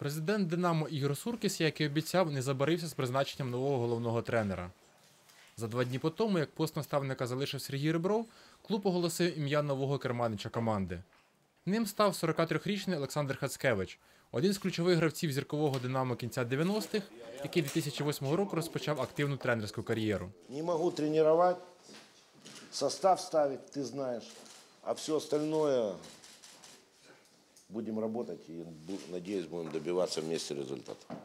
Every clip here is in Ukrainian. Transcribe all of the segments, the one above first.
Президент Динамо Ігор Суркіс, як і обіцяв, не забарився з призначенням нового головного тренера. За два дні по тому, як пост наставника залишив Сергій Ребров, клуб оголосив ім'я нового керманича команди. Ним став 43-річний Олександр Хацкевич, один з ключових гравців зіркового Динамо кінця 90-х, який 2008 року розпочав активну тренерську кар'єру. Не могу тренировать, состав ставить, ты знаешь. А все остальное будем работать и, надеюсь, будем добиваться вместе результата.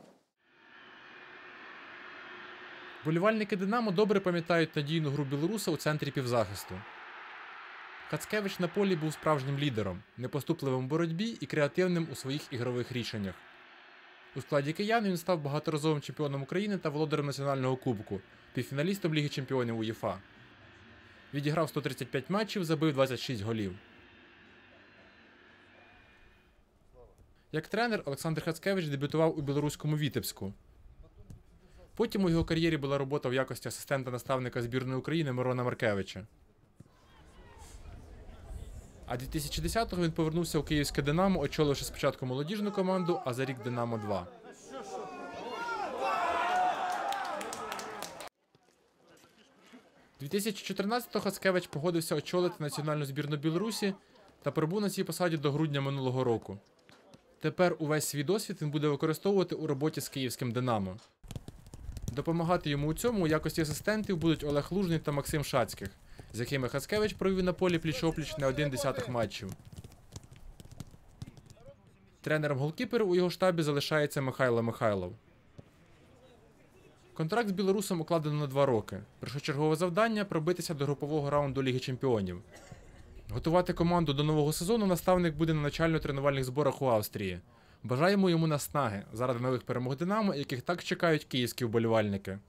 Болівальники Динамо добре пам'ятають надійну гру білоруса у центрі півзахисту. Хацкевич на полі був справжнім лідером, непоступливим у боротьбі і креативним у своїх ігрових рішеннях. У складі киян він став багаторазовим чемпіоном України та володарем національного кубку, півфіналістом Ліги Чемпіонів УЄФА. Відіграв 135 матчів, забив 26 голів. Як тренер Олександр Хацкевич дебютував у білоруському Вітебську. Потім у його кар'єрі була робота в якості асистента наставника збірної України Мирона Маркевича. А 2010-го він повернувся у київське Динамо, очоливши спочатку молодіжну команду, а за рік Динамо 2. – 2014-го Хацкевич погодився очолити національну збірну Білорусі та пробув на цій посаді до грудня минулого року. Тепер увесь свій досвід він буде використовувати у роботі з київським Динамо. Допомагати йому у цьому у якості асистентів будуть Олег Лужний та Максим Шацьких, з якими Хацкевич провів на полі пліч-опліч не один десятих матчів. Тренером голкіперів у його штабі залишається Михайло Михайлов. Контракт з білорусом укладено на два роки. Першочергове завдання пробитися до групового раунду Ліги Чемпіонів. Готувати команду до нового сезону наставник буде на начально-тренувальних зборах у Австрії. Бажаємо йому наснаги заради нових перемог Динамо, яких так чекають київські вболівальники.